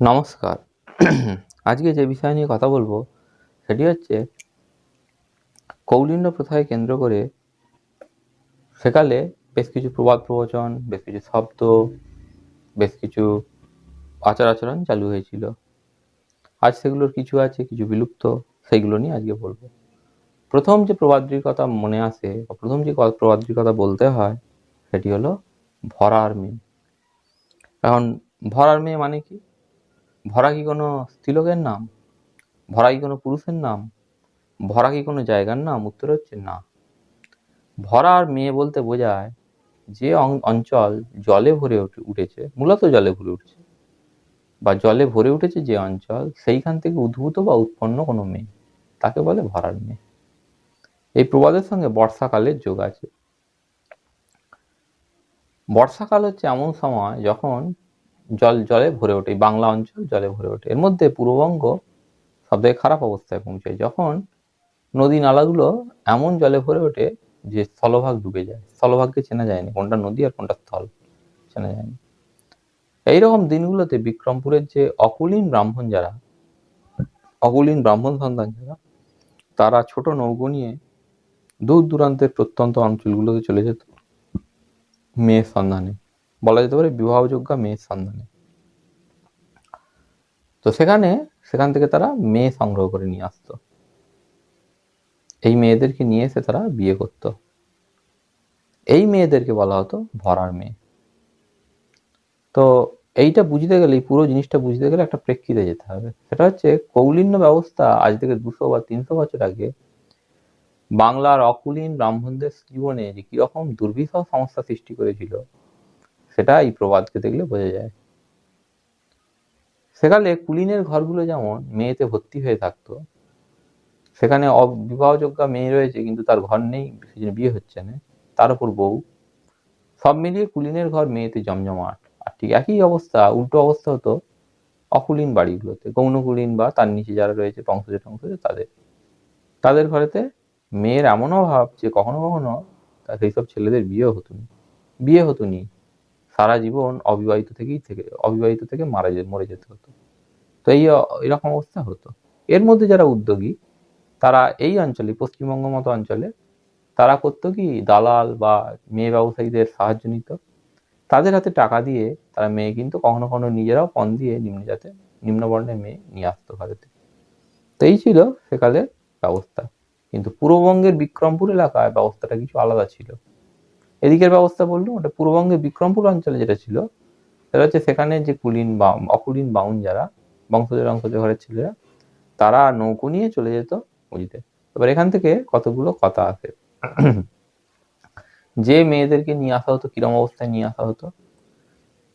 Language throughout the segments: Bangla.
নমস্কার। আজকে যে বিষয় নিয়ে কথা বলব, সেটি হচ্ছে কৌলিন্য প্রথায় কেন্দ্র করে সেকালে বেশ কিছু প্রবাদ প্রবচন, বেশ কিছু শব্দ, বেশ কিছু আচার আচরণ চালু হয়েছিল। আজ সেগুলোর কিছু আছে, কিছু বিলুপ্ত, সেইগুলো নিয়ে আজকে বলব। প্রথম যে প্রবাদটির কথা মনে আসে, বা প্রথম যে প্রবাদটির কথা বলতে হয়, সেটি হলো ভরার মেয়ে এখন ভরার মেয়ে মানে কি? ভরা কি কোনো স্ত্রীলোকের নাম? ভরা কি কোনো পুরুষের নাম? ভরা কি কোনো জায়গার নাম? উত্তর হচ্ছে না। ভরার মেয়ে বলতে বোঝায় যে অঞ্চল জলে ভরে উঠে- উঠেছে, মূলত জলে ভরে উঠছে। বা জলে ভরে উঠেছে যে অঞ্চল, সেইখান থেকে উদ্ভূত বা উৎপন্ন কোনো মেয়ে। তাকে বলে ভরার মেয়ে। এই প্রবাদের সঙ্গে বর্ষাকালের যোগ আছে। বর্ষাকাল হচ্ছে এমন সময় যখন জল জলে ভরে ওঠে বাংলা অঞ্চল জলে ভরে ওঠে। এর মধ্যে পূর্ববঙ্গ সবথেকে খারাপ অবস্থায় পৌঁছায় যখন নদী নালাগুলো এমন জলে ভরে ওঠে যে স্থলভাগ ডুবে যায়। স্থলভাগকে চেনা যায়নি, কোনটা নদী আর কোনটা স্থল চেনা যায়নি। এইরকম দিনগুলোতে বিক্রমপুরের যে অকুলীন ব্রাহ্মণ যারা, অকুলীন ব্রাহ্মণ সন্তান যারা, তারা ছোট নৌকো নিয়ে দূর দূরান্তের প্রত্যন্ত অঞ্চলগুলোতে চলে যেত মেয়ের সন্ধানে। বলা যেতে পারে বিবাহযোগ্য মেয়ের সন্ধানে। তো সেখানে, সেখান থেকে তারা মেয়ে সংগ্রহ করে নিয়ে আসতো। এই মেয়েদেরকে নিয়ে এসে তারা বিয়ে করত। এই মেয়েদেরকে বলা হতো ভরার মেয়ে। তো এইটা বুঝতে গেলে পুরো জিনিসটা বুঝতে গেলে একটা প্রেক্ষিতে যেতে হবে। সেটা হচ্ছে কৌলিন্য ব্যবস্থা আজ থেকে দুশো বা তিনশো বছর আগে বাংলার অকুলীন ব্রাহ্মণদের জীবনে যে কীরকম দুর্বিষহ সমস্যা সৃষ্টি করেছিল সেটা এই প্রবাদকে দেখলে বোঝা যায়। সেকালে কুলিনের ঘরগুলো যেমন মেয়েতে ভর্তি হয়ে থাকতো, সেখানে অবিবাহযোগ্য মেয়ে রয়েছে কিন্তু তার ঘর নেই সেজন্য বিয়ে হচ্ছে না। তার উপর বউ। সব মিলিয়ে কুলিনের ঘর মেয়েতে জমজমাট। আর ঠিক একই অবস্থা, উল্টো অবস্থা হতো অকুলীন বাড়িগুলোতে। গৌণকুলীন বা তার নিচে যারা রয়েছে বংশজ টংশজ তাদের। তাদের ঘরেতে মেয়ের এমন অভাব যে কখনো কখনো তার এইসব ছেলেদের বিয়ে হতো বিয়ে হতো নি। সারা জীবন অবিবাহিত থেকেই থেকে, অবিবাহিত থেকে মারা যে মরে যেতে হতো। তো এই, এরকম অবস্থা হতো। এর মধ্যে যারা উদ্যোগী, তারা এই অঞ্চলে, পশ্চিমবঙ্গ মতো অঞ্চলে, তারা করতো কি, দালাল বা মেয়ে ব্যবসায়ীদের সাহায্য নিত। তাদের হাতে টাকা দিয়ে তারা মেয়ে কিন্তু কখনো কখনো নিজেরাও পণ দিয়ে নিম্ন জাতে নিম্নবর্ণের মেয়ে নিয়ে আসতো ভারতে তো এই ছিল সেকালের ব্যবস্থা। কিন্তু পূর্ববঙ্গের বিক্রমপুর এলাকায় ব্যবস্থাটা কিছু আলাদা ছিল। এদিকের ব্যবস্থা বলল, ওটা পূর্ববঙ্গে বিক্রমপুর অঞ্চলে যেটা ছিল, সেটা হচ্ছে সেখানে যে কুলীন বা অকুলীন বাউন যারা, বংশজ বংশজ ঘরের ছেলেরা, তারা নৌকো নিয়ে চলে যেত বুঝতে এবার এখান থেকে কতগুলো কথা আসে যে মেয়েদেরকে নিয়ে আসা হতো, কিরম অবস্থায় নিয়ে আসা হতো,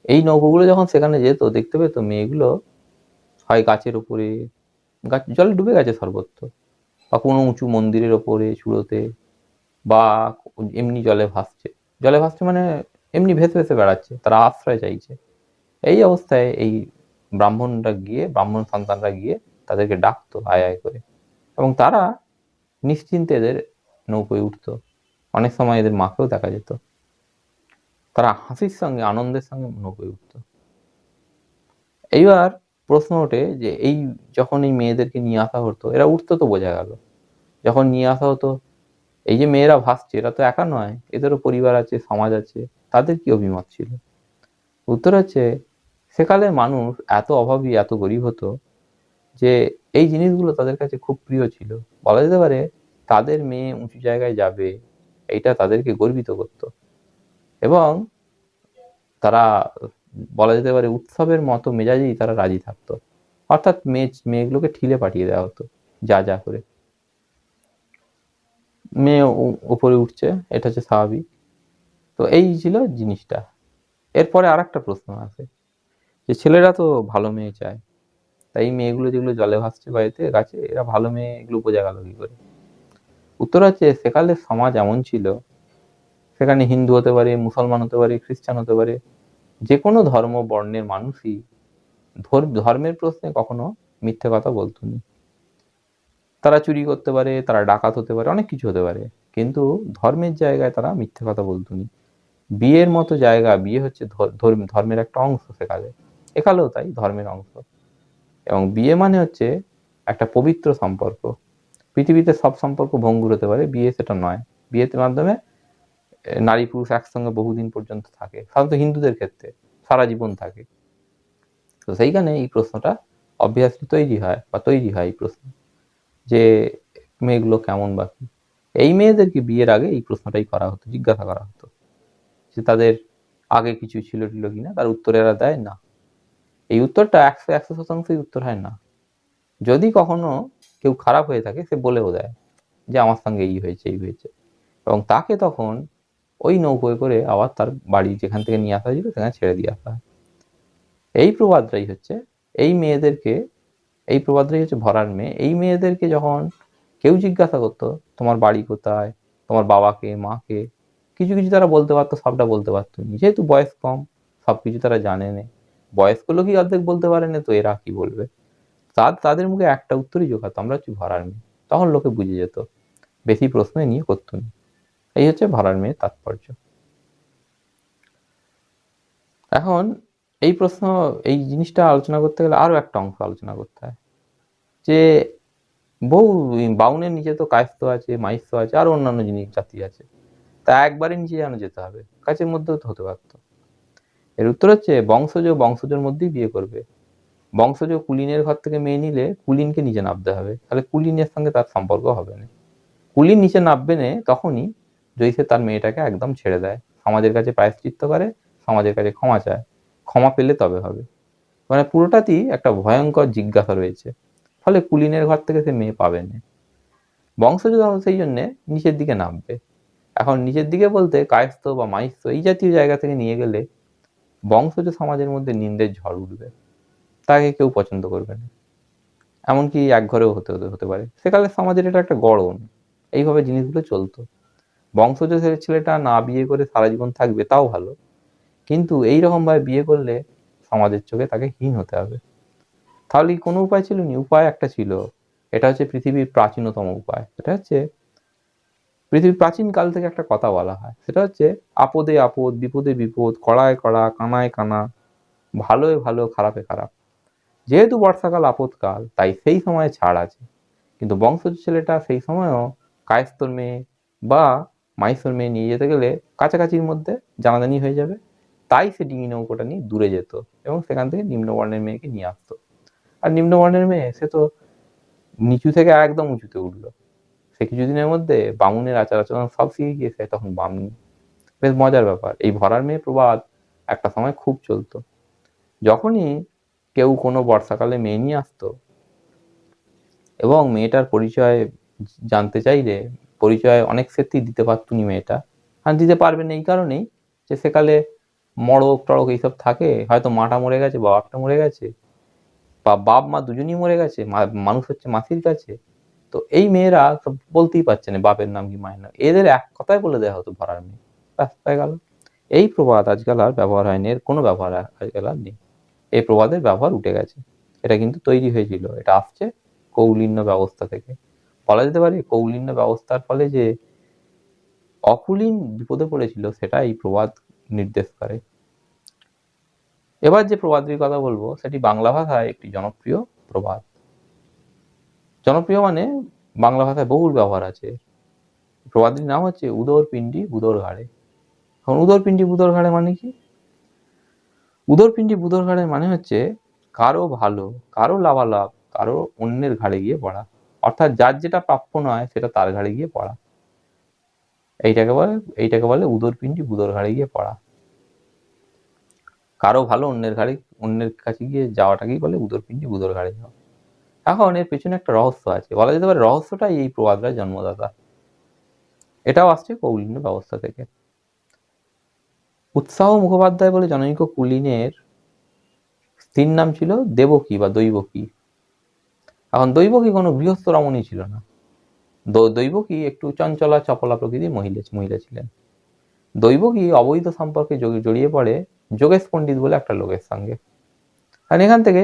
এই নৌকোগুলো যখন সেখানে যেত, দেখতে পেতো মেয়েগুলো হয় গাছের উপরে গাছ জল ডুবে গেছে সর্বত্র, বা কোনো উঁচু মন্দিরের ওপরে, চূড়োতে বা এমনি জলে ভাসছে। জলে ভাসছে মানে এমনি ভেসে ভেসে বেড়াচ্ছে, তারা আশ্রয় চাইছে। এই অবস্থায় এই ব্রাহ্মণরা গিয়ে, ব্রাহ্মণ সন্তানরা গিয়ে তাদেরকে ডাকতো আয় আয় করে। এবং তারা নিশ্চিন্তে এদের নৌকোয় উঠতো। অনেক সময় এদের মাকেও দেখা যেত। তারা হাসির সঙ্গে, আনন্দের সঙ্গে নৌকোয় উঠতো। এইবার প্রশ্ন ওঠে যে, এই যখন এই মেয়েদেরকে নিয়ে আসা হতো, এরা উঠতো তো বোঝা গেল। যখন নিয়ে আসা হতো এই যে মেয়েরা ভাসছে, এরা তো একা নয়, এদেরও পরিবার আছে, সমাজ আছে, তাদের কি অভিমত ছিল? উত্তর হচ্ছে, সেকালের মানুষ এত অভাবী, এত গরিব হতো যে এই জিনিসগুলো তাদের কাছে খুব প্রিয় ছিল। বলা যেতে পারে, তাদের মেয়ে উঁচু জায়গায় যাবে, এইটা তাদেরকে গর্বিত করত। এবং তারা, বলা যেতে পারে, উৎসবের মতো মেজাজেই তারা রাজি থাকতো। অর্থাৎ মেয়ে, মেয়েগুলোকে ঠিলে পাঠিয়ে দেওয়া হতো, যা যা করে। মেয়ে উপরে উঠছে, এটা হচ্ছে স্বাভাবিক। তো এই ছিল জিনিসটা। এরপরে আর একটা প্রশ্ন আছে যে, ছেলেরা তো ভালো মেয়ে চায়। তাই মেয়েগুলো যেগুলো জলে ভাসছে বাড়িতে, গাছে, এরা ভালো মেয়ে এগুলো বোঝা গেল কি করে? উত্তর হচ্ছে সেকালের সমাজ এমন ছিল, সেখানে হিন্দু হতে পারে, মুসলমান হতে পারে, খ্রিস্টান হতে পারে, যে কোনো ধর্ম, বর্ণের মানুষই ধর্মের প্রশ্নে কখনো মিথ্যে কথা বলতো না। তারা চুরি করতে পারে, তারা ডাকাত হতে পারে, অনেক কিছু হতে পারে। কিন্তু ধর্মের জায়গায় তারা মিথ্যে কথা বলতো না। বিয়ের মতো জায়গা, বিয়ে হচ্ছে ধর্ম- ধর্মের একটা অংশ সেকালে একালেও তাই ধর্মের অংশ। এবং বিয়ে মানে হচ্ছে একটা পবিত্র সম্পর্ক। পৃথিবীতে সব সম্পর্ক ভঙ্গুর হতে পারে, বিয়ে সেটা নয়। বিয়েতে মাধ্যমে নারী পুরুষ একসঙ্গে বহুদিন পর্যন্ত থাকে। সাধারণত হিন্দুদের ক্ষেত্রে সারা জীবন থাকে। তো সেইখানে এই প্রশ্নটা অবভিয়াসলি তৈরি হয় বা তৈরি হয় এই প্রশ্ন। যে মেয়েগুলো কেমন বা কি। এই মেয়েদেরকে বিয়ের আগে এই প্রশ্নটাই করা হতো, জিজ্ঞাসা করা হতো যে তাদের আগে কিছু ছিল ছিল কিনা, তার উত্তর এরা দেয় না। এই উত্তরটা একশো একশো শতাংশই উত্তর হয় না। যদি কখনো কেউ খারাপ হয়ে থাকে, সে বলেও দেয় যে আমার সঙ্গে এই হয়েছে এই হয়েছে। এবং তাকে তখন ওই নৌকোয় করে আবার তার বাড়ি যেখান থেকে নিয়ে আসা হয়েছিল, সেখানে ছেড়ে দিয়ে আসা হয়। এই প্রবাদটাই হচ্ছে, এই মেয়েদেরকে এই প্রবাদটাই হচ্ছে ভরার মেয়ে। এই মেয়েদেরকে যখন কেউ জিজ্ঞাসা করতো, তোমার বাড়ি কোথায়? তোমার বাবাকে, মাকে? কিছু কিছু তারা বলতে পারতো, সবটা বলতে পারতো। যেহেতু বয়স কম সব কিছু তারা জানে না। বয়স্ক লোকই অর্ধেক বলতে পারে না, তো এরা কি বলবে? তার তাদের মুখে একটা উত্তরই জোগাতো আমরা হচ্ছে ভরার মেয়ে। তখন লোকে বুঝে যেত, বেশি প্রশ্ন নিয়ে করতো না। এই হচ্ছে ভরার মেয়ের তাৎপর্য। এখন এই প্রশ্ন, এই জিনিসটা আলোচনা করতে গেলে আরও একটা অংশ আলোচনা করতে হয়। যে বহু বাউনের নিচে তো কায়স্থ আছে মাইস্ত আছে, আর অন্যান্য জিনিস, জাতি আছে। তা একবারে নিচে যেন যেতে হবে, কাছের মধ্যেও তো হতে পারতো। এর উত্তর হচ্ছে, বংশজ বংশজের মধ্যেই বিয়ে করবে। বংশজ কুলিনের ঘর থেকে মেয়ে নিলে কুলিনকে নিচে নামতে হবে, তাহলে কুলিনের সঙ্গে তার সম্পর্ক হবে না। কুলিন নিচে নামবে না, তখনই যদি সে তার মেয়েটাকে একদম ছেড়ে দেয়, সমাজের কাছে প্রায়শ্চিত্ত করে, সমাজের কাছে ক্ষমা চায়। ক্ষমা পেলে তবে হবে। মানে পুরোটাতেই একটা ভয়ঙ্কর জিজ্ঞাসা রয়েছে। ফলে কুলিনের ঘর থেকে সে মেয়ে পাবে না। বংশজ সেই জন্যে নিচের দিকে নামবে। এখন নিচের দিকে বলতে কায়স্থ বা মাইস্থ এই জাতীয় জায়গা থেকে নিয়ে গেলে বংশজ সমাজের মধ্যে নিন্দের ঝড় উঠবে। তাকে কেউ পছন্দ করবে না। এমনকি এক ঘরেও হতে হতে হতে পারে। সেকালে সমাজের এটা একটা গড়ন। এইভাবে জিনিসগুলো চলতো। বংশজ ছেলে- ছেলেটা না বিয়ে করে সারা জীবন থাকবে তাও ভালো। কিন্তু এই রকম ভাবে বিয়ে করলে সমাজের চোখে তাকে হীন হতে হবে। তাহলে কোনো উপায় ছিল নি? উপায় একটা ছিল। এটা হচ্ছে পৃথিবীর প্রাচীনতম উপায়। সেটা হচ্ছে পৃথিবীর প্রাচীন কাল থেকে একটা কথা বলা হয়। সেটা হচ্ছে আপদে আপদ, বিপদে বিপদ, কড়ায় কড়া, কানায় কানা, ভালোয় ভালো, খারাপে খারাপ। যেহেতু বর্ষাকাল, আপদকাল, তাই সেই সময়ে ছাড় আছে। কিন্তু বংশজ ছেলেটা সেই সময়ও কায়স্তর মেয়ে বা মাইসোর মেয়ে নিয়ে যেতে গেলে কাছাকাছির মধ্যে জানাজানি হয়ে যাবে। তাই সে ডিঙি নৌকোটা নিয়ে দূরে যেত এবং সেখান থেকে নিম্নবর্ণের মেয়েকে নিয়ে আসতো। আর নিম্নবর্ণের মেয়ে, সে তো নিচু থেকে একদম উঁচুতে উঠল। সে কিছুদিনের মধ্যে বামুনের আচার আচরণ সব শিখে গিয়ে সে তখন বামুন। বেশ মজার ব্যাপার, এই ভরার মেয়ে প্রবাদ একটা সময় খুব চলতো। যখনই কেউ কোনো বর্ষাকালে মেয়ে নিয়ে আসতো এবং মেয়েটার পরিচয় জানতে চাইলে, পরিচয় অনেক ক্ষেত্রেই দিতে পারতো নি মেয়েটা। আর দিতে পারবে না এই কারণেই যে সেকালে মড়ক টড়ক এইসব থাকে, হয়তো মাটা মরে গেছে বাবাটা মরে গেছে, বা বাপ মা দুজনই মরে গেছে মানুষ হচ্ছে মাসির কাছে। তো এই মেয়েরা সব বলতেই পারছে না বাপের নাম কি, মায়ের নাম। এদের এক কথায় বলে দেওয়া হতো ভরার মেয়ে। ব্যাস হয়ে গেল। এই প্রবাদ আজকাল আর ব্যবহার হয়নি, এর কোনো ব্যবহার আজকাল আর নেই। এই প্রবাদের ব্যবহার উঠে গেছে। এটা কিন্তু তৈরি হয়েছিল, এটা আসছে কৌলিন্য ব্যবস্থা থেকে। বলা যেতে পারে কৌলিন্য ব্যবস্থার ফলে যে অকুলীন বিপদে পড়েছিল, সেটা এই প্রবাদ নির্দেশ করে। এবার যে প্রবাদটির কথা বলব, সেটি বাংলা ভাষায় একটি জনপ্রিয় প্রবাদ। জনপ্রিয় মানে বাংলা ভাষায় বহুল ব্যবহার আছে। প্রবাদটির নাম হচ্ছে উদর পিণ্ডি বুদর ঘাড়ে এখন উদর পিণ্ডি বুদর ঘাড়ে মানে কি? উদর পিণ্ডি বুদর ঘাড়ে মানে হচ্ছে কারও ভালো, কারও লাভালাভ, কারও অন্যের ঘাড়ে গিয়ে পড়া। অর্থাৎ যার যেটা প্রাপ্য নয়, সেটা তার ঘাড়ে গিয়ে পড়া। এইটাকে বলে এইটাকে বলে উদর পিণ্ডি বুদর ঘাড়ে গিয়ে পড়া। কারও ভালো, অন্যের ঘাড়ে অন্যের কাছে গিয়ে যাওয়াটাকেই বলে উদর পিণ্ডি বুদর ঘাড়ে যাওয়া। এখন এর পেছনে একটা রহস্য আছে। বলা যেতে পারে রহস্যটাই এই প্রবাদটার জন্মদাতা। এটাও আসছে কৌলিন্য ব্যবস্থা থেকে। উৎসাহ মুখোপাধ্যায় বলে জনৈক কুলীনের স্ত্রীর নাম ছিল দেবকী বা দৈবকী। এখন দৈবকী কোনো গৃহস্থ রমণী ছিল না। দৈবকী একটু চঞ্চলা, চপলা প্রকৃতির মহিলা মহিলা ছিলেন। দৈবকী অবৈধ সম্পর্কে জড়ি- জড়িয়ে পড়ে যোগেশ পণ্ডিত বলে একটা লোকের সঙ্গে। আর এখান থেকে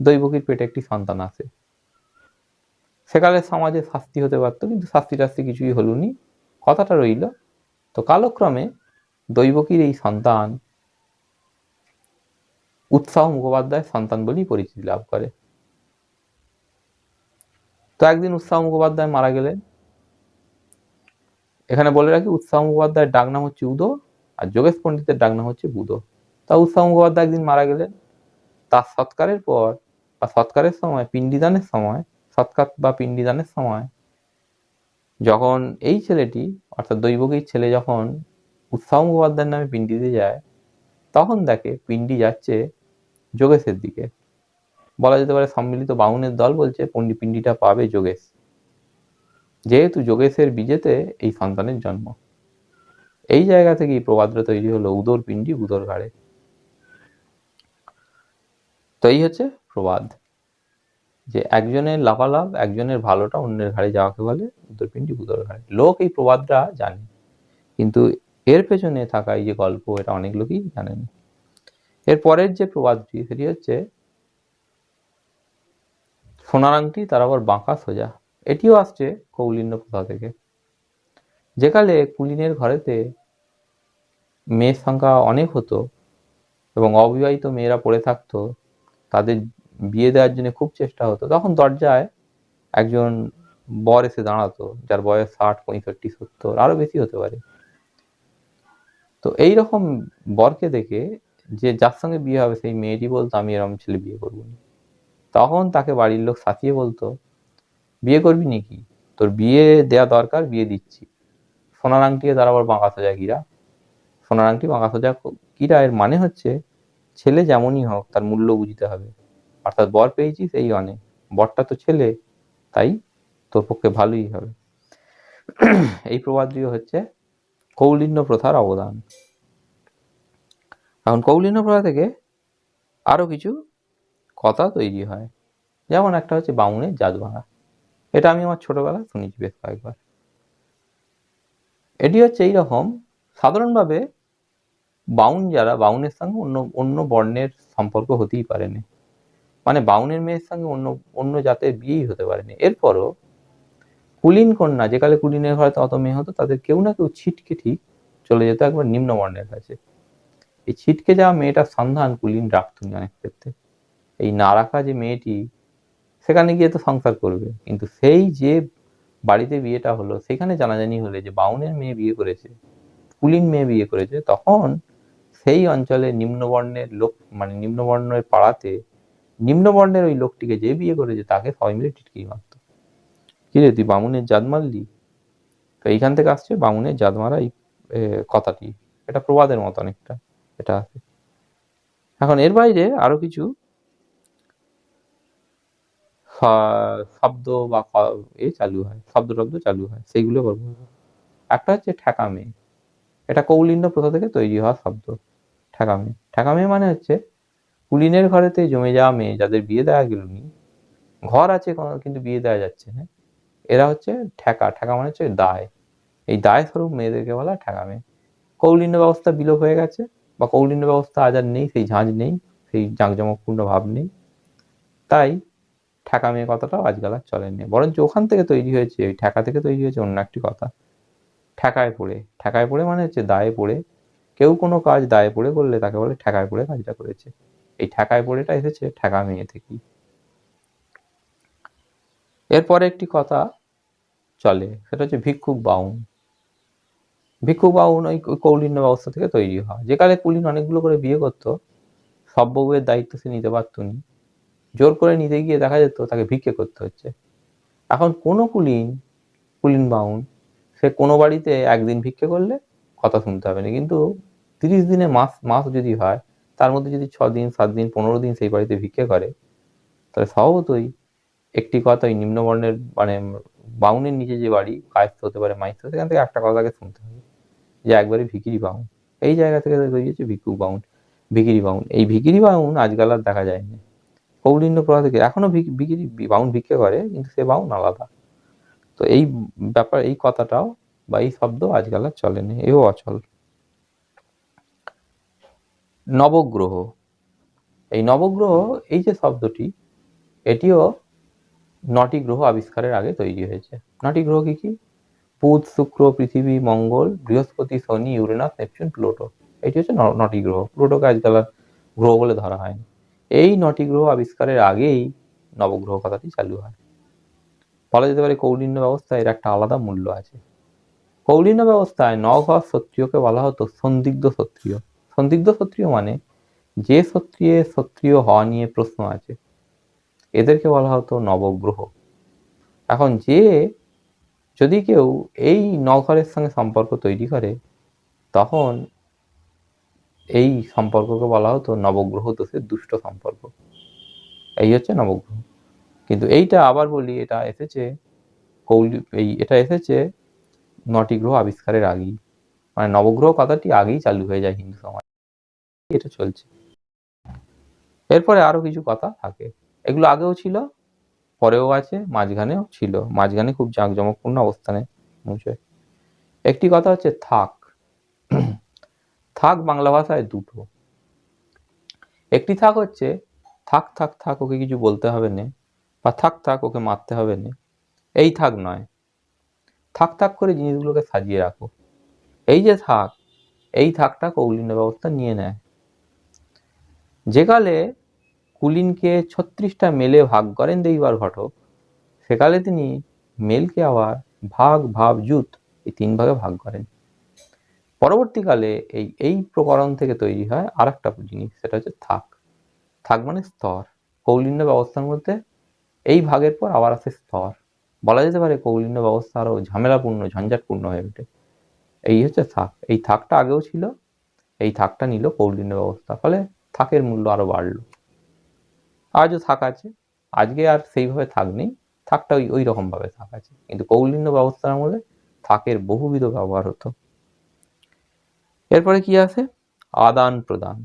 দৈবকীর পেটে একটি সন্তান আসে। সেকালে সমাজে শাস্তি হতে পারতো, কিন্তু শাস্তি টাস্তি কিছুই হলো নি কথাটা রইল, তো কালক্রমে দৈবকীর এই সন্তান উৎসাহ মুখোপাধ্যায় সন্তান বলেই পরিচিতি লাভ করে। তো একদিন উৎসাহ মুখোপাধ্যায় মারা গেলেন। এখানে বলে রাখি, উৎসাহ মুখোপাধ্যায়ের ডাক নাম হচ্ছে উদো আর যোগেশ পণ্ডিতের ডাক নাম হচ্ছে বুধো। তা উৎসাহ মুখোপাধ্যায় একদিন মারা গেলেন। তার সৎকারের পর বা সৎকারের সময়, পিণ্ডিদানের সময়, সৎকার বা পিণ্ডিদানের সময়, যখন এই ছেলেটি, অর্থাৎ দৈবকীর ছেলে যখন উৎসাহ মুখোপাধ্যায়ের নামে পিণ্ডি দিয়ে যায়, তখন দেখে পিণ্ডি যাচ্ছে যোগেশের দিকে। বলা যেতে পারে সম্মিলিত বাউনের দল বলছে পন্ডি পিণ্ডিটা পাবে যোগেশ। যেহেতু যোগেশের বীজেতে এই সন্তানের জন্ম। এই জায়গা থেকেই প্রবাদটা তৈরি হলো উদর পিণ্ডি, উদর ঘাড়ে। তো এই হচ্ছে প্রবাদ। যে একজনের লাভালাভ একজনের ভালোটা অন্যের ঘাড়ে যাওয়াকে বলে উত্তরপিণ্ডি উদর ঘাড়ে। লোক এই প্রবাদটা জানে। কিন্তু এর পেছনে থাকা এই যে গল্প, এটা অনেক লোকই জানেন। এর পরের যে প্রবাদটি, সেটি হচ্ছে সোনার আংটি, তার আবার বাঁকা সোজা। এটিও আসছে কৌলিন্য প্রথা থেকে। যেকালে কুলিনের ঘরেতে মেয়ের সংখ্যা অনেক হতো এবং অবিবাহিত মেয়েরা পড়ে থাকতো, তাদের বিয়ে দেওয়ার জন্য খুব চেষ্টা হতো। তখন দরজায় একজন বর এসে দাঁড়াতো, যার বয়স ষাট, পঁয়ষট্টি, সত্তর, আরও বেশি হতে পারে। তো এই রকম বরকে দেখে যে যার সঙ্গে বিয়ে হবে সেই মেয়েটি বলতো, আমি এরকম ছেলে বিয়ে করব না। তখন তাকে বাড়ির লোক সাথিয়ে বলতো, বিয়ে করবি নাকি? তোর বিয়ে দেয়া দরকার, বিয়ে দিচ্ছি। সোনার আংটিকে তার আবার বাঁকা সোজা গিরা সোনার আংটি বাঁকা সোজা কিরা এর মানে হচ্ছে, ছেলে যেমনই হোক তার মূল্য বুঝতে হবে। অর্থাৎ বর পেয়েছিস এই অনেক বরটা তো ছেলে, তাই তোর পক্ষে ভালোই হবে। এই প্রবাদটি হচ্ছে কৌলিন্য প্রথার অবদান। এখন কৌলিন্য প্রথা থেকে আরও কিছু কথা তৈরি হয়। যেমন একটা হচ্ছে বামুনের জাত ভাঙা এটা আমি আমার ছোটবেলায় শুনেছি বেশ কয়েকবার। এটি হচ্ছে এইরকম সাধারণভাবে বাউন যারা, বাউনের সঙ্গে অন্য অন্য বর্ণের সম্পর্ক হতেই পারেনি। মানে বাউনের মেয়ের সঙ্গে অন্য অন্য জাতের বিয়েই হতে পারেনি। এরপরও কুলিন কন্যা যেকালে কুলিনের ঘরে অত মেয়ে হতো, তাদের কেউ না কেউ ছিটকে ঠিক চলে যেত একবার নিম্ন বর্ণের কাছে। এই ছিটকে যাওয়া মেয়েটার সন্ধান কুলিন রাখত অনেক ক্ষেত্রে। এই না রাখা যে মেয়েটি, সেখানে গিয়ে তো সংসার করবে। কিন্তু সেই যে বাড়িতে বিয়েটা হলো, সেখানে জানাজানি হলে যে বাউনের মেয়ে বিয়ে করেছে, কুলিন মেয়ে বিয়ে করেছে, তখন সেই অঞ্চলে নিম্নবর্ণের লোক মানে নিম্নবর্ণের পাড়াতে নিম্নবর্ণের ওই লোকটিকে যে বিয়ে করেছে, তাকে সবাই মিলে টিটকিরি মারত। কি রে, তুই বামুনের জাত মারলি? তো এইখান থেকে আসছে বামুনের জাত মারা এই কথাটি। এটা প্রবাদের মতো অনেকটা, এটা আছে। এখন এর বাইরে আরও কিছু শব্দ বা এ চালু হয়, শব্দ টব্দ চালু হয়, সেইগুলো করব একটা হচ্ছে ঠেকামে এটা কৌলিন্য প্রথা থেকে তৈরি হওয়া শব্দ। ঠেকামে। ঠেকামে মানে হচ্ছে কুলিনের ঘরেতে জমে যাওয়া মেয়ে যাদের বিয়ে দেওয়া গেলনি। ঘর আছে কোনো, কিন্তু বিয়ে দেওয়া যাচ্ছে না এরা হচ্ছে ঠেকা। ঠেকা মানে হচ্ছে দায়। এই দায় স্বরূপ মেয়েদেরকে বলা ঠেকা মেয়ে কৌলিন্য ব্যবস্থা বিলোপ হয়ে গেছে, বা কৌলিন্য ব্যবস্থা আজ আর নেই, সেই ঝাঁঝ নেই, সেই জাঁকজমকপূর্ণ ভাব নেই। তাই ঠেকা মেয়ে কথাটাও আজকাল আর চলেনি। বরঞ্চ ওখান থেকে তৈরি হয়েছে, ওই ঠেকা থেকে তৈরি হয়েছে অন্য একটি কথা। ঠেকায় পড়ে। ঠেকায় পড়ে মানে হচ্ছে দায়ে পড়ে কেউ কোনো কাজ দায়ে পড়ে করলে তাকে বলে ঠেকায় পড়ে কাজটা করেছে। এই ঠেকায় পড়েটা এসেছে ঠেকা মেয়ে থেকেই। এরপরে একটি কথা চলে, সেটা হচ্ছে ভিক্ষুক বাউন। ভিক্ষুক বাউন ওই কৌলিন্য ব্যবস্থা থেকে তৈরি হয়। যেকালে কুলিন অনেকগুলো করে বিয়ে করতো, সব বউয়ের দায়িত্ব সে নিতে পারত নি। জোর করে নিতে গিয়ে দেখা যেত তাকে ভিক্ষে করতে হচ্ছে। এখন কোনো কুলিন কুলিন বাউন, সে কোনো বাড়িতে একদিন ভিক্ষে করলে কথা শুনতে হবে না। কিন্তু তিরিশ দিনে মাস মাস যদি হয়, তার মধ্যে যদি ছ দিন, সাত দিন, পনেরো দিন সেই বাড়িতে ভিক্ষে করে, তাহলে স্বভাবতই একটি কথা ওই নিম্নবর্ণের মানে বাউনের নিচে যে বাড়ি, কায়স্থ হতে পারে, মাইস্থ, সেখান থেকে একটা কথাকে শুনতে হবে, যে একবারে ভিকিরি বাউন। এই জায়গা থেকে বেরিয়েছে ভিক্ষুক বাউন ভিকিরি বাউন। এই ভিকিরি বাউন আজকাল আর দেখা যায় না কৌলিন্য প্রভা থেকে এখনও ভিকিরি বাউন ভিক্ষে করে, কিন্তু সে বাউন আলাদা। তো এই ব্যাপার, এই কথাটাও বা এই শব্দ আজকাল আর চলেনি এও অচল। নবগ্রহ। এই নবগ্রহ, এই যে শব্দটি, এটিও নটি গ্রহ আবিষ্কারের আগে তৈরি হয়েছে। নটি গ্রহ কি কি? বুধ, শুক্র, পৃথিবী, মঙ্গল, বৃহস্পতি, শনি, ইউরেনাস, নেপচুন, প্লুটো। এটি হচ্ছে নটি গ্রহ। প্লুটোকে আজকাল গ্রহ বলে ধরা হয়নি। এই নটি গ্রহ আবিষ্কারের আগেই নবগ্রহ কথাটি চালু হয়। বলা যেতে পারে কৌলিন্য ব্যবস্থায় এর একটা আলাদা মূল্য আছে। কৌলিন্য ব্যবস্থায় নঘর ক্ষত্রিয়কে বলা হতো সন্দিগ্ধ ক্ষত্রিয় সন্দিগ্ধ ক্ষত্রিয় মানে যে সত্রিয়ে সত্রিয় হওয়া নিয়ে প্রশ্ন আছে। এদেরকে বলা হতো নবগ্রহ। এখন যে যদি কেউ এই নঘরের সঙ্গে সম্পর্ক তৈরি করে, তখন এই সম্পর্ককে বলা হতো নবগ্রহ দোষের দুষ্ট সম্পর্ক। এই হচ্ছে নবগ্রহ। কিন্তু এইটা আবার বলি, এটা এসেছে কৌলি, এই, এটা এসেছে নটি গ্রহ আবিষ্কারের আগেই। মানে নবগ্রহ কথাটি আগেই চালু হয়ে যায় হিন্দু সমাজ। এটা চলছে। এরপরে আরও কিছু কথা থাকে। এগুলো আগেও ছিল, পরেও আছে, মাঝখানেও ছিল। মাঝখানে খুব জাঁকজমকপূর্ণ অবস্থানে পৌঁছয় একটি কথা হচ্ছে থাক। থাক বাংলা ভাষায় দুটো। একটি থাক হচ্ছে, থাক থাক থাক ওকে কিছু বলতে হবে না, বা থাক থাক ওকে মারতে হবে না। এই থাক নয়। থাক থাক করে জিনিসগুলোকে সাজিয়ে রাখো। এই যে থাক, এই থাকটা কৌলিন্য ব্যবস্থা নিয়ে নেয়। যেকালে কুলিনকে ছত্রিশটা মেলে ভাগ করেন দেইবার ঘটক সেকালে তিনি মেলকে আবার ভাগ, ভাব, জুত এই তিন ভাগে ভাগ করেন। পরবর্তীকালে এই এই প্রকরণ থেকে তৈরি হয় আর একটা জিনিস, সেটা হচ্ছে থাক। থাক মানে স্তর। কৌলিন্য ব্যবস্থার মধ্যে এই ভাগের পর আবার আসে স্তর। বলা যেতে পারে কৌলিন্য ব্যবস্থা আরও ঝামেলাপূর্ণ, ঝঞ্ঝাটপূর্ণ হয়ে ওঠে। এই হচ্ছে থাক। এই থাকটা আগেও ছিল, এই থাকটা নিল কৌলিন্য ব্যবস্থা। ফলে থাকের মূল্য আরও বাড়লো। আজও থাক আছে। আজকে আর সেইভাবে থাক নেই। থাকটা ওই ওই রকম ভাবে থাক আছে। কিন্তু কৌলিন্য ব্যবস্থার আমলে থাকের বহুবিধ ব্যবহার হতো। এরপরে কি আছে? আদান প্রদান।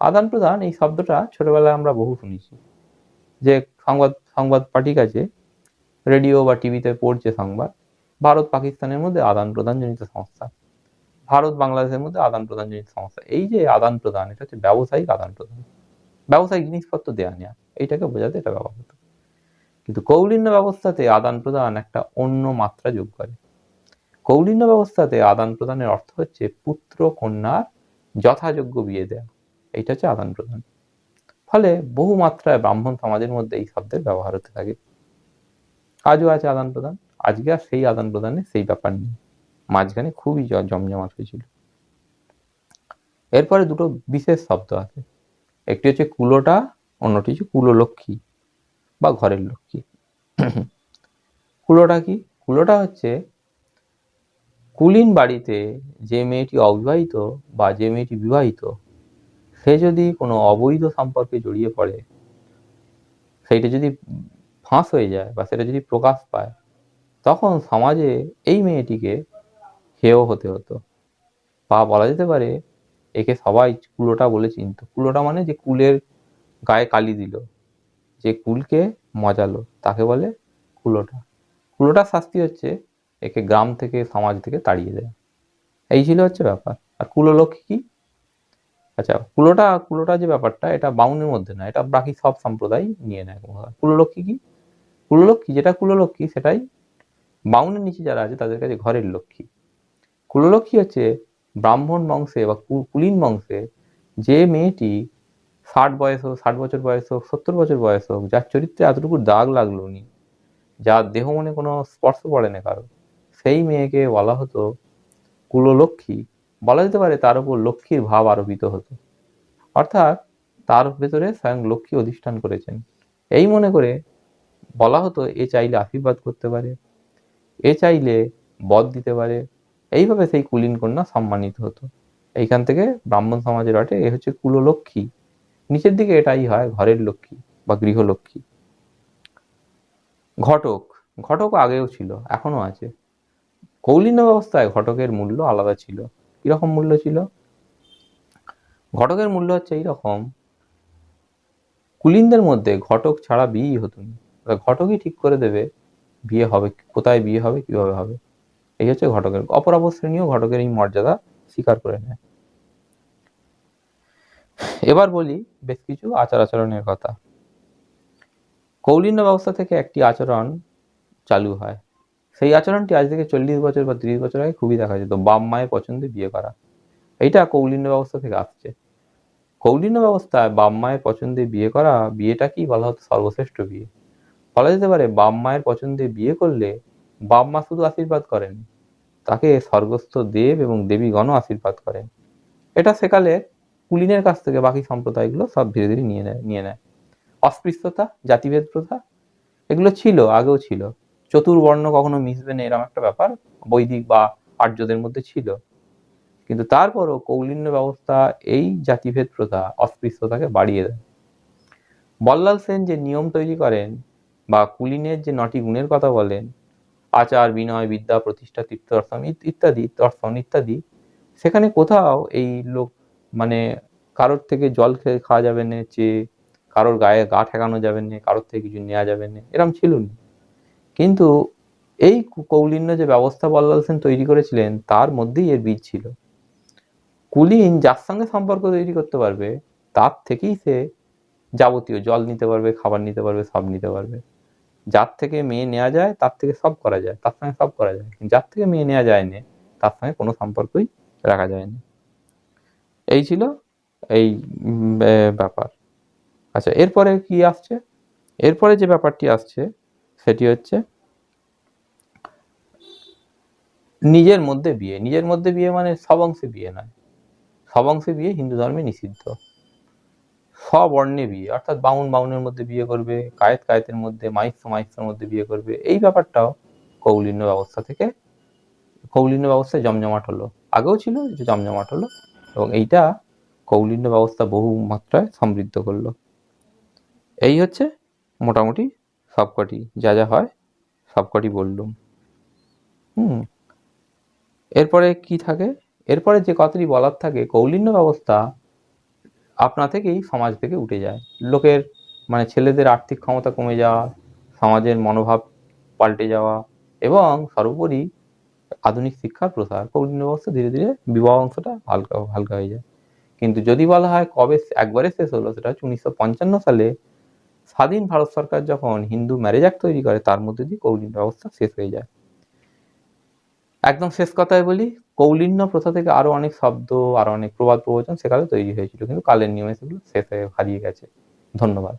আদান প্রদান এই শব্দটা ছোটবেলায় আমরা বহু শুনেছি। যে সংবাদ সংবাদ পাঠিক আছে, রেডিও বা টিভিতে পড়ছে সংবাদ। ভারত পাকিস্তানের মধ্যে আদান প্রদান জনিত সংস্থা। ভারত বাংলাদেশের মধ্যে আদান প্রদান জনিত সংস্থা। এই যে আদান প্রদান, এটা হচ্ছে ব্যবসায়িক আদান প্রদান। ব্যবসায়িক জিনিসপত্র দেওয়া নেওয়া এইটাকে বোঝাতে এটা ব্যবহার হতো কিন্তু কৌলিন্য ব্যবস্থাতে আদান প্রদান একটা অন্য মাত্রা যোগ করে। কৌলিন্য ব্যবস্থাতে আদান প্রদানের অর্থ হচ্ছে পুত্র, কন্যার যথাযোগ্য বিয়ে দেওয়া এইটা হচ্ছে আদান প্রদান। ফলে বহু মাত্রায় ব্রাহ্মণ সমাজের মধ্যে এই শব্দের ব্যবহার হতে থাকে। আজও আছে আদান প্রদান, আজকে আর সেই আদান প্রদানে সেই ব্যাপার নেই। মাঝখানে খুবই জমজমাট হয়েছিল। এরপরে দুটো বিশেষ শব্দ আছে। একটি হচ্ছে কুলোটা, অন্যটি হচ্ছে কুললক্ষ্মী বা ঘরের লক্ষ্মী। কুলোটা কি? কুলোটা হচ্ছে কুলীন বাড়িতে যে মেয়েটি অবিবাহিত বা যে মেয়েটি বিবাহিত, সে যদি কোনো অবৈধ সম্পর্কে জড়িয়ে পড়ে, সেইটা যদি ফাঁস হয়ে যায় বা সেটা যদি প্রকাশ পায়, তখন সমাজে এই মেয়েটিকে হেয় হতে হতো। বা বলা যেতে পারে, একে সবাই কুলোটা বলে চিনত। কুলোটা মানে যে কুলের গায়ে কালি দিল। যে কুলকে মজালো, তাকে বলে কুলোটা। কুলোটার শাস্তি হচ্ছে একে গ্রাম থেকে, সমাজ থেকে তাড়িয়ে দেয়। এই ছিল হচ্ছে ব্যাপার। আর কুললক্ষ্মী কি? আচ্ছা কুলোটা কুলোটা যে ব্যাপারটা, এটা বাউনের মধ্যে না, এটা বাকি সব সম্প্রদায় নিয়ে নেয় কুললক্ষ্মী কি কুললক্ষ্মী যেটা কুললক্ষ্মী সেটাই বাউনের নিচে যারা আছে, তাদের কাছে ঘরের লক্ষ্মী কুললক্ষ্মী হচ্ছে ব্রাহ্মণ বংশে বা কুলীন বংশে যে মেয়েটি ষাট বয়স হোক, ষাট বছর বয়স হোক, সত্তর বছর বয়স হোক, যার চরিত্রে এতটুকু দাগ লাগল নি, যার দেহ মনে কোনো স্পর্শ পড়ে না কারও, সেই মেয়েকে বলা হতো কুললক্ষ্মী। বলা যেতে পারে তার উপর লক্ষ্মীর ভাব আরোপিত হতো। অর্থাৎ তার ভেতরে স্বয়ং লক্ষ্মী অধিষ্ঠান করেছেন। এই মনে করে বলা হতো, এ চাইলে আশীর্বাদ করতে পারে, এ চাইলে বধ দিতে পারে এইভাবে সেই কুলীন কন্যা সম্মানিত হতো। এইখান থেকে ব্রাহ্মণ সমাজের অটে এ হচ্ছে কুললক্ষ্মী। নিচের দিকে এটাই হয় ঘরের লক্ষ্মী বা গৃহলক্ষ্মী। ঘটক ঘটক আগেও ছিল এখনও আছে। কৌলিন্য ব্যবস্থায় ঘটকের মূল্য আলাদা ছিল। কীরকম মূল্য ছিল? ঘটকের মূল্য হচ্ছে এইরকম, কুলিনদের মধ্যে ঘটক ছাড়া বিয়েই হতো না। ঘটকই ঠিক করে দেবে, বিয়ে হবে, কোথায় বিয়ে হবে, কীভাবে হবে। এই হচ্ছে ঘটকের অপরাপর শ্রেণীও ঘটকের এই মর্যাদা স্বীকার করে নেয়। এবার বলি বেশ কিছু আচার আচরণের কথা। কৌলিন্য ব্যবস্থা থেকে একটি আচরণ চালু হয়। সেই আচরণটি আজ থেকে চল্লিশ বছর বা তিরিশ বছর আগে খুবই দেখা যেত, বাপ মায়ের পছন্দে বিয়ে করা। এইটা কৌলিন্য ব্যবস্থা থেকে আসছে। কৌলিন্য ব্যবস্থায় বাপ মায়ের পছন্দে বিয়ে করা বিয়েটাকেই বলা হতো সর্বশ্রেষ্ঠ বিয়ে? বলা যেতে পারে বাপ মায়ের পছন্দে বিয়ে করলে বাপ মা শুধু আশীর্বাদ করেন। তাকে স্বর্গস্থ দেব এবং দেবীগণও আশীর্বাদ করেন। এটা সেকালে কুলিনের কাছ থেকে বাকি সম্প্রদায়গুলো সব ধীরে ধীরে নিয়ে নেয় নিয়ে নেয়। অস্পৃশ্যতা, জাতিভেদ প্রথা, এগুলো ছিল, আগেও ছিল। চতুর্বর্ণ কখনো মিশবে না এরকম একটা ব্যাপার বৈদিক বা আর্যদের মধ্যে ছিল। কিন্তু তারপরও কৌলিন্য ব্যবস্থা, এই জাতিভেদ প্রথা অস্পৃশ্যতাকে বাড়িয়ে দেয়। বল্লাল সেন যে নিয়ম তৈরি করেন বা কুলিনের যে নটি গুণের কথা বলেন আচার, বিনয়, বিদ্যা, প্রতিষ্ঠা তীর্থ দর্শন ইত্যাদি দর্শন ইত্যাদি। সেখানে কোথাও এই লোক মানে কারোর থেকে জল খেয়ে খাওয়া যাবে না চেয়ে কারোর গায়ে গা ঠেকানো যাবে না, কারোর থেকে কিছু নেওয়া যাবে না, এরম ছিল না। কিন্তু এই কৌলিন্য যে ব্যবস্থা বল্লাল সেন তৈরি করেছিলেন, তার মধ্যেই এর বীজ ছিল। কুলিন যার সঙ্গে সম্পর্ক তৈরি করতে পারবে, তার থেকেই সে যাবতীয় জল নিতে পারবে, খাবার নিতে পারবে, সব নিতে পারবে। যার থেকে মেয়ে নেওয়া যায়, তার থেকে সব করা যায়, তার সঙ্গে সব করা যায়। যার থেকে মেয়ে নেওয়া যায় না তার সঙ্গে কোনো সম্পর্কই রাখা যায় না এই ছিল এই ব্যাপার। আচ্ছা এরপরে কি আসছে? এরপরে যে ব্যাপারটি আসছে, সেটি হচ্ছে নিজের মধ্যে বিয়ে। নিজের মধ্যে বিয়ে মানে সব অংশে বিয়ে নয়। সব অংশে বিয়ে হিন্দু ধর্মে নিষিদ্ধ। স্ববর্ণে বিয়ে, অর্থাৎ বাউন বাউনের মধ্যে বিয়ে করবে, কায়েত কায়েতের মধ্যে মাইস্য মাইস্যের মধ্যে বিয়ে করবে, এই ব্যাপারটাও কৌলিন্য ব্যবস্থা থেকে, কৌলিন্য ব্যবস্থায় জমজমাট হলো। আগেও ছিল, যে জমজমাট হলো, এবং এইটা কৌলিন্য ব্যবস্থা বহু মাত্রায় সমৃদ্ধ করল। এই হচ্ছে মোটামুটি সবকটি, যা যা হয়, সবকটি বললুম। হুম। এরপরে কি থাকে? এরপরে যে কথাটি বলার থাকে, কৌলিন্য ব্যবস্থা আপনা থেকেই সমাজ থেকে উঠে যায়। লোকের মানে ছেলেদের আর্থিক ক্ষমতা কমে যাওয়া, সমাজের মনোভাব পাল্টে যাওয়া এবং সর্বোপরি আধুনিক শিক্ষার প্রসার কৌলিন্য ব্যবস্থা ধীরে ধীরে বিবাহ অংশটা হালকা হালকা হয়ে যায়। কিন্তু যদি বলা হয় কবে একবারে শেষ হলো, সেটা হচ্ছে উনিশশো পঞ্চান্ন সালে স্বাধীন ভারত সরকার যখন হিন্দু ম্যারেজ অ্যাক্ট তৈরি করে, তার মধ্যে দিয়ে কৌলিন্য ব্যবস্থা শেষ হয়ে যায়। একদম শেষ কথায় বলি, কৌলিন্য প্রথা থেকে আরও অনেক শব্দ, আরও অনেক প্রবাদ প্রবচন সেকালে তৈরি হয়েছিল। কিন্তু কালের নিয়মে সেগুলো শেষ হারিয়ে গেছে। ধন্যবাদ।